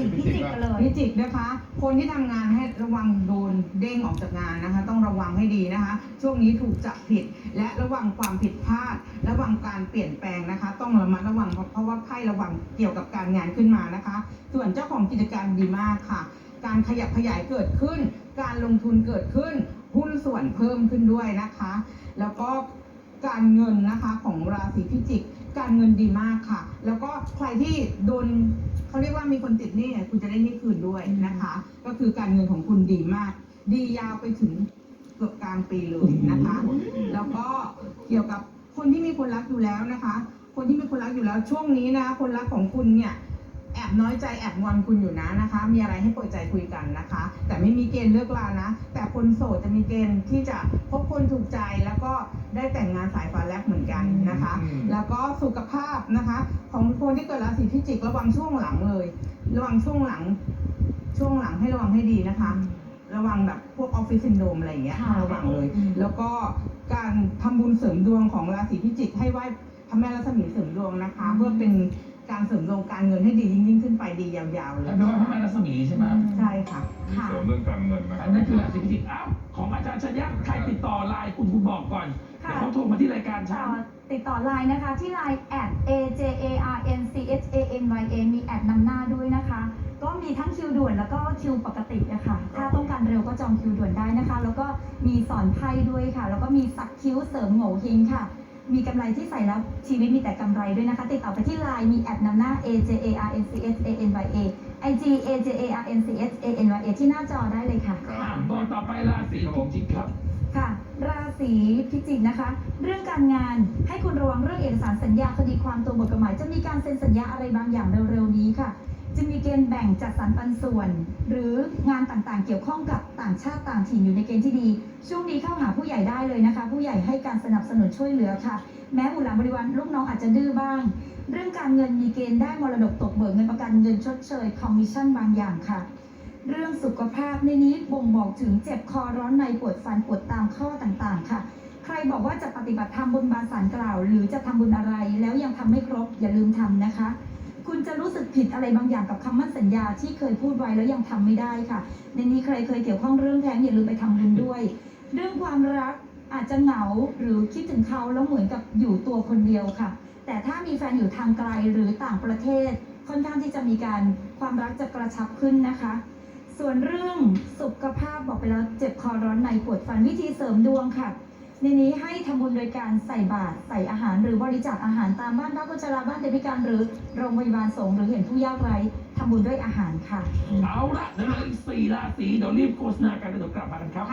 ศีพิจิกกันเลยพิจิกนะคะ คนที่ทำงานให้ระวังโดนเด้งออกจากงานนะคะ ต้องระวังให้ดีนะคะ ช่วงนี้ถูกจับผิด และระวังความผิดพลาด ระวังการเปลี่ยนแปลงนะคะ ต้องระมัดระวังเพราะเพราะว่าไพ่ระวังเกี่ยวกับการงานขึ้นมานะคะ ส่วนเจ้าของกิจการดีมากค่ะ การขยับขยายเกิดขึ้น การลงทุนเกิดขึ้น หุ้นส่วนเพิ่มขึ้นด้วยนะคะ แล้วก็การเงินนะคะของราศีพิจิก การเงินดีมากค่ะ แล้วก็ใครที่โดน เขาเรียกว่ามีคนติดหนี้เนี่ยคุณจะได้หนี้คืนด้วยนะคะ ก็คือการเงินของคุณดีมาก ดียาวไปถึงเกือบกลางปีเลยนะคะ แล้วก็เกี่ยวกับคนที่มีคนรักอยู่แล้วนะคะ คนที่มีคนรักอยู่แล้วช่วงนี้นะคนรักของคุณเนี่ยแอบน้อยใจแอบงอนคุณอยู่นะนะคะ มีอะไรให้เปิดใจคุยกันนะคะ แต่ไม่มีเกณฑ์เลิกลานะ แต่คนโสดจะมีเกณฑ์ที่จะพบคนถูกใจแล้วก็ได้แต่งงานสายฟ้าแลบเหมือนกันนะคะอืมแล้วก็สุขภาพนะคะ ของคนที่เกิดราศีพิจิกระวังช่วงหลังเลย ระวังช่วงหลัง ช่วงหลังให้ระวังให้ดีนะคะ ระวังแบบพวกออฟฟิศซินโดรมอะไรอย่างเงี้ยค่ะระวังเลยอืมแล้วก็การทำบุญเสริมดวงของราศีพิจิกให้ไหว้พระแม่รัศมีเสริมดวงนะคะ เพื่อเป็น การเสริมดวงการเงินให้ดียิ่งยิ่งขึ้นไปดียาวๆเลแล้วยก็พระแม่รัศมีใช่ไหมใช่ค่ะ ค่ะ เสริมเรื่องการเงินนะคอัรันนั้นคือราศีพิจิกอ้าวของอาจารย์ชัญญะใครติดต่อไลน์คุณคุณบอกก่อนค่ะ เดี๋ยวเขาโทรมาที่รายการฉัน ติดต่อไลน์นะคะ ที่ไลน์ at a j a r n c h a n y a มีแอดนำหน้าด้วยนะคะ ก็มีทั้งคิวด่วนแล้วก็คิวปกติอะค่ะ ถ้าต้องการเร็วก็จองคิวด่วนได้นะคะ แล้วก็มีสอนไพ่ด้วยค่ะ แล้วก็มีสักคิ้วเสริมโง่เฮงค่ะ มีกำไรที่ใส่แล้วชีวิตมีแต่กำไรด้วยนะคะ ติดต่อไปที่ไลน์มีแอดนำหน้า a j a r n c h a n y a IG a j a r n c h a n y a ที่หน้าจอได้เลยค่ะครับอ่าตัวต่อไปราศีพิจิกครับ ค่ะ ราศีพิจิกนะคะ เรื่องการงานให้คุณระวังเรื่องเอกสารสัญญาคดีความตัวบทกฎหมาย จะมีการเซ็นสัญญาอะไรบางอย่างเร็วๆนี้ค่ะ จะมีเกณฑ์แบ่งจัดสรรปันส่วน หรืองานต่างๆ เกี่ยวข้องกับต่างชาติต่างถิ่นอยู่ในเกณฑ์ที่ดี ช่วงนี้เข้าหาผู้ใหญ่ได้เลยนะคะ ผู้ใหญ่ให้การสนับสนุนช่วยเหลือค่ะ แม้บุรหลานบริวารลูกน้องอาจจะดื้อบ้าง เรื่องการเงินมีเกณฑ์ได้มรดกตกเบิกเงินประกันเงินชดเชยคอมมิชชั่นบางอย่างค่ะ เรื่องสุขภาพในนี้บ่งบอกถึงเจ็บคอร้อนในปวดฟันปวดตามข้อต่างๆ ค่ะ ใครบอกว่าจะปฏิบัติธรรมบนบานสารกล่าว หรือจะทำบุญอะไรแล้วยังทำไม่ครบอย่าลืมทำนะคะ คุณจะรู้สึกผิดอะไรบางอย่างกับคำมั่นสัญญาที่เคยพูดไว้แล้วยังทำไม่ได้ค่ะ ในนี้ใครเคยเกี่ยวข้องเรื่องแท้งอย่าลืมไปทำบุญด้วย เรื่องความรักอาจจะเหงาหรือคิดถึงเขาแล้วเหมือนกับอยู่ตัวคนเดียวค่ะ แต่ถ้ามีแฟนอยู่ทางไกลหรือต่างประเทศ ค่อนข้างที่จะมีการความรักจะกระชับขึ้นนะคะ ส่วนเรื่องสุขภาพบอกไปแล้วเจ็บคอร้อนในปวดฟันวิธีเสริมดวงค่ะ ในนี้ให้ทำบุญโดยการใส่บาตรใส่อาหารหรือบริจาคอาหารตามบ้านพักคนชราบ้านเด็กพิการหรือโรงพยาบาลสงฆ์หรือเห็นผู้ยากไร้ทำบุญด้วยอาหารค่ะ เอาละเหลืออีกสี่ราศีเดี๋ยวรีบโฆษณากันแล้วเดี๋ยวกลับมากันครับ